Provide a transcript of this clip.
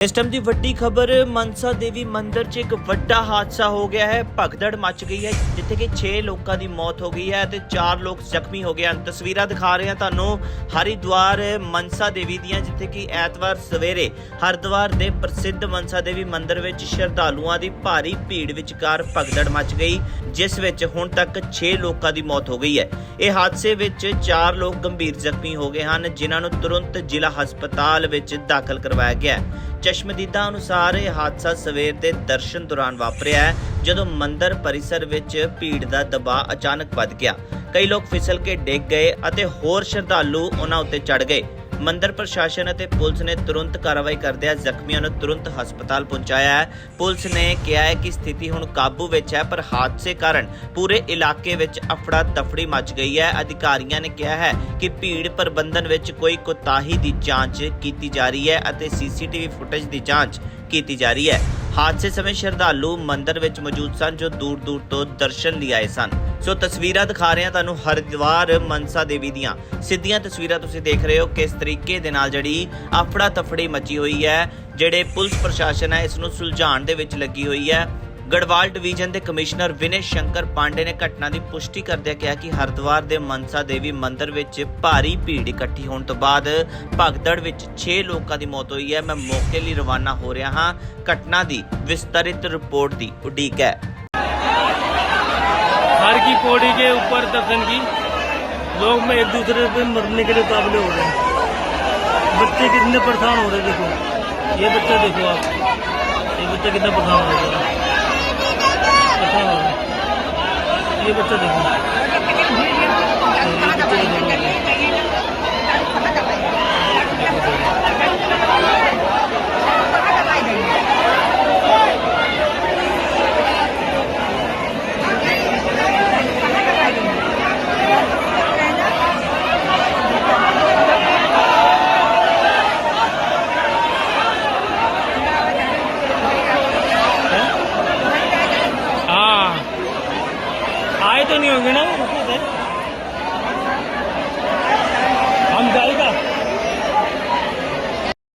ਇਸ ਟਾਈਮ ਦੀ ਵੱਡੀ ਖਬਰ, ਮਨਸਾ ਦੇਵੀ ਮੰਦਿਰ 'ਚ ਇੱਕ ਵੱਡਾ ਹਾਦਸਾ ਹੋ ਗਿਆ ਹੈ। ਭਗਦੜ ਮਚ ਗਈ ਹੈ, ਜਿੱਥੇ ਕਿ 6 ਲੋਕਾਂ ਦੀ ਮੌਤ ਹੋ ਗਈ ਹੈ ਤੇ 4 ਲੋਕ ਜ਼ਖਮੀ ਹੋ ਗਏ ਹਨ। ਤਸਵੀਰਾਂ ਦਿਖਾ ਰਹੇ ਹਾਂ ਤੁਹਾਨੂੰ ਹਰਿਦੁਆਰ ਮਨਸਾ ਦੇਵੀ ਦੀਆਂ, ਜਿੱਥੇ ਕਿ ਐਤਵਾਰ ਸਵੇਰੇ ਹਰਿਦੁਆਰ ਦੇ ਪ੍ਰਸਿੱਧ ਮਨਸਾ ਦੇਵੀ ਮੰਦਿਰ ਵਿੱਚ ਸ਼ਰਧਾਲੂਆਂ ਦੀ ਭਾਰੀ ਭੀੜ ਵਿਚਕਾਰ ਭਗਦੜ ਮਚ ਗਈ, ਜਿਸ ਵਿੱਚ ਹੁਣ ਤੱਕ 6 ਲੋਕਾਂ ਦੀ ਮੌਤ ਹੋ ਗਈ ਹੈ। ਇਹ ਹਾਦਸੇ ਵਿੱਚ 4 ਲੋਕ ਗੰਭੀਰ ਜ਼ਖਮੀ ਹੋ ਗਏ ਹਨ, ਜਿਨ੍ਹਾਂ ਨੂੰ ਤੁਰੰਤ ਜ਼ਿਲ੍ਹਾ ਹਸਪਤਾਲ ਵਿੱਚ ਦਾਖਲ ਕਰਵਾਇਆ ਗਿਆ ਹੈ। ਚਸ਼ਮਦੀਦਾਂ ਅਨੁਸਾਰ ਇਹ ਹਾਦਸਾ ਸਵੇਰ ਦੇ ਦਰਸ਼ਨ ਦੌਰਾਨ ਵਾਪਰਿਆ ਹੈ, ਜਦੋਂ ਮੰਦਰ ਪਰਿਸਰ ਵਿੱਚ ਭੀੜ ਦਾ ਦਬਾਅ ਅਚਾਨਕ ਵੱਧ ਗਿਆ। ਕਈ ਲੋਕ ਫਿਸਲ ਕੇ ਡਿੱਗ ਗਏ ਅਤੇ ਹੋਰ ਸ਼ਰਧਾਲੂ ਉਹਨਾਂ ਉੱਤੇ ਚੜ ਗਏ। ਮੰਦਿਰ ਪ੍ਰਸ਼ਾਸਨ ਅਤੇ ਪੁਲਿਸ ਨੇ ਤੁਰੰਤ ਕਾਰਵਾਈ ਕਰਦਿਆਂ ਜ਼ਖਮੀਆਂ ਨੂੰ ਤੁਰੰਤ ਹਸਪਤਾਲ ਪਹੁੰਚਾਇਆ ਹੈ। ਪੁਲਿਸ ਨੇ ਕਿਹਾ ਹੈ ਕਿ ਸਥਿਤੀ ਹੁਣ ਕਾਬੂ ਵਿੱਚ ਹੈ, ਪਰ ਹਾਦਸੇ ਕਾਰਨ ਪੂਰੇ ਇਲਾਕੇ ਵਿੱਚ ਅਫੜਾ ਤਫੜੀ ਮਚ ਗਈ ਹੈ। ਅਧਿਕਾਰੀਆਂ ਨੇ ਕਿਹਾ ਹੈ ਕਿ ਭੀੜ ਪ੍ਰਬੰਧਨ ਵਿੱਚ ਕੋਈ ਕੋਤਾਹੀ ਦੀ ਜਾਂਚ ਕੀਤੀ ਜਾ ਰਹੀ ਹੈ ਅਤੇ ਸੀਸੀਟੀਵੀ ਫੁਟੇਜ ਦੀ ਜਾਂਚ ਕੀਤੀ ਜਾ ਰਹੀ ਹੈ। ਹਾਦਸੇ ਸਮੇਂ ਸ਼ਰਧਾਲੂ ਮੰਦਿਰ ਵਿੱਚ ਮੌਜੂਦ ਸਨ, ਜੋ ਦੂਰ ਦੂਰ ਤੋਂ ਦਰਸ਼ਨ ਲਈ ਆਏ ਸਨ। ਸੋ ਤਸਵੀਰਾਂ ਦਿਖਾ ਰਹੇ ਹਾਂ ਤੁਹਾਨੂੰ ਹਰਿਦੁਆਰ ਮਨਸਾ ਦੇਵੀ ਦੀਆਂ। ਸਿੱਧੀਆਂ ਤਸਵੀਰਾਂ ਤੁਸੀਂ ਦੇਖ ਰਹੇ ਹੋ ਕਿਸ ਤਰੀਕੇ ਦੇ ਨਾਲ ਜਿਹੜੀ ਆਫੜਾ ਤਫੜੀ ਮਚੀ ਹੋਈ ਹੈ, ਜਿਹੜੇ ਪੁਲਿਸ ਪ੍ਰਸ਼ਾਸਨ ਹੈ, ਇਸ ਨੂੰ ਸੁਲਝਾਉਣ ਦੇ ਵਿੱਚ ਲੱਗੀ ਹੋਈ ਹੈ। ਗੜਵਾਲ ਡਿਵੀਜ਼ਨ ਦੇ ਕਮਿਸ਼ਨਰ ਵਿਨੇ ਸ਼ੰਕਰ ਪਾਂਡੇ ਨੇ ਘਟਨਾ ਦੀ ਪੁਸ਼ਟੀ ਕਰਦਿਆਂ ਕਿਹਾ ਕਿ ਹਰਿਦੁਆਰ ਦੇ ਮਨਸਾ ਦੇਵੀ ਮੰਦਿਰ ਵਿੱਚ ਭਾਰੀ ਭੀੜ ਇਕੱਠੀ ਹੋਣ ਤੋਂ ਬਾਅਦ ਭਗਦੜ ਵਿੱਚ 6 ਲੋਕਾਂ ਦੀ ਮੌਤ ਹੋਈ ਹੈ। ਮੈਂ ਮੌਕੇ ਲਈ ਰਵਾਨਾ ਹੋ ਰਿਹਾ ਹਾਂ। ਘਟਨਾ ਦੀ ਵਿਸਤਰਿਤ ਰਿਪੋਰਟ ਦੀ ਉਡੀਕ ਹੈ। हर की पौड़ी के ऊपर दर्शन की लोग में एक दूसरे पे मरने के लिए काबिल हो रहे हैं बच्चे कितने परेशान हो रहे हैं देखो ये बच्चा देखो आप ये बच्चा कितना परेशान हो रहा है परेशान हो रहा है ये बच्चा देखो ये बच्चे देखो तो नहीं होंगे ना रुको थे